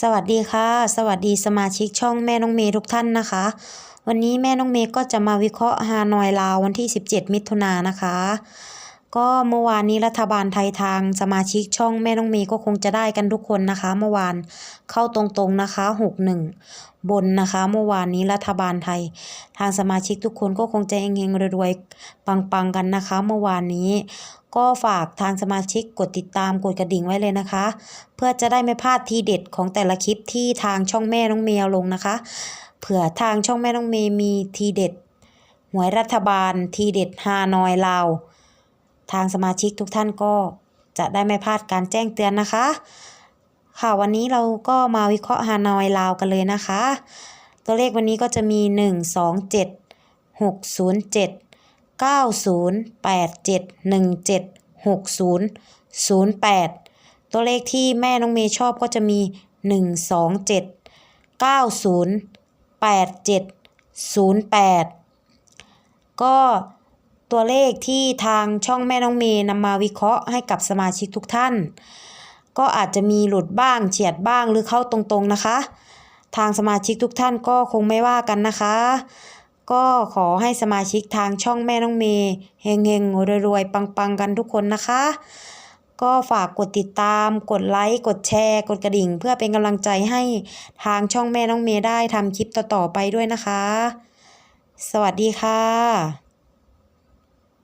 สวัสดีค่ะ สวัสดีสมาชิกช่องแม่น้องเมย์ทุกท่านนะคะ วันนี้แม่น้องเมย์ก็จะมาวิเคราะห์ฮานอยลาววันที่ 17 มิถุนายนนะคะ ก็เมื่อวานนี้รัฐบาลไทยทางสมาชิกช่องแม่น้องเมย์ก็คงจะได้กันทุกคนนะคะ เมื่อวานเข้าตรงๆนะคะ 61 บนนะคะ เมื่อวานนี้รัฐบาลไทย ทางสมาชิกทุกคนก็คงจะเฮงๆรวยๆปังๆกันนะคะ เมื่อวานนี้ ก็ฝากทางสมาชิกกดติดตามกดกระดิ่งไว้เลยนะคะ เพื่อจะได้ไม่พลาดทีเด็ดของแต่ละคลิปที่ทางช่องแม่น้องเมย์เอาลงนะคะ เผื่อทางช่องแม่น้องเมย์มีทีเด็ดหวยรัฐบาลทีเด็ดฮานอยลาวทางสมาชิกทุกท่านก็จะได้ไม่พลาดการแจ้งเตือนนะคะ ค่ะวันนี้เราก็มาวิเคราะห์ฮานอยลาวกันเลยนะคะ ตัวเลขวันนี้ก็จะมี 1 2 7 6 0 7 9 0 8 7 1 7 6 0 0 8 ตัวเลขที่แม่น้องเมย์ชอบก็จะมี 1 2 7 9 0 8 7 0 8 ก็ตัวเลขที่ทางช่องแม่น้องเมย์นำมาวิเคราะห์ให้กับสมาชิกทุกท่าน ก็อาจจะมีหลุดบ้างเฉียดบ้างหรือเข้าตรงๆนะคะ ทางสมาชิกทุกท่านก็คงไม่ว่ากันนะคะ ก็ขอให้สมาชิกทางช่องแม่น้องเมย์เฮงเฮงรวยๆ ปังๆ กันทุกคนนะคะ ก็ฝากกดติดตาม กดไลค์ กดแชร์ กดกระดิ่ง เพื่อเป็นกำลังใจให้ทางช่องแม่น้องเมย์ได้ทำคลิปต่อๆไปด้วยนะคะ สวัสดีค่ะ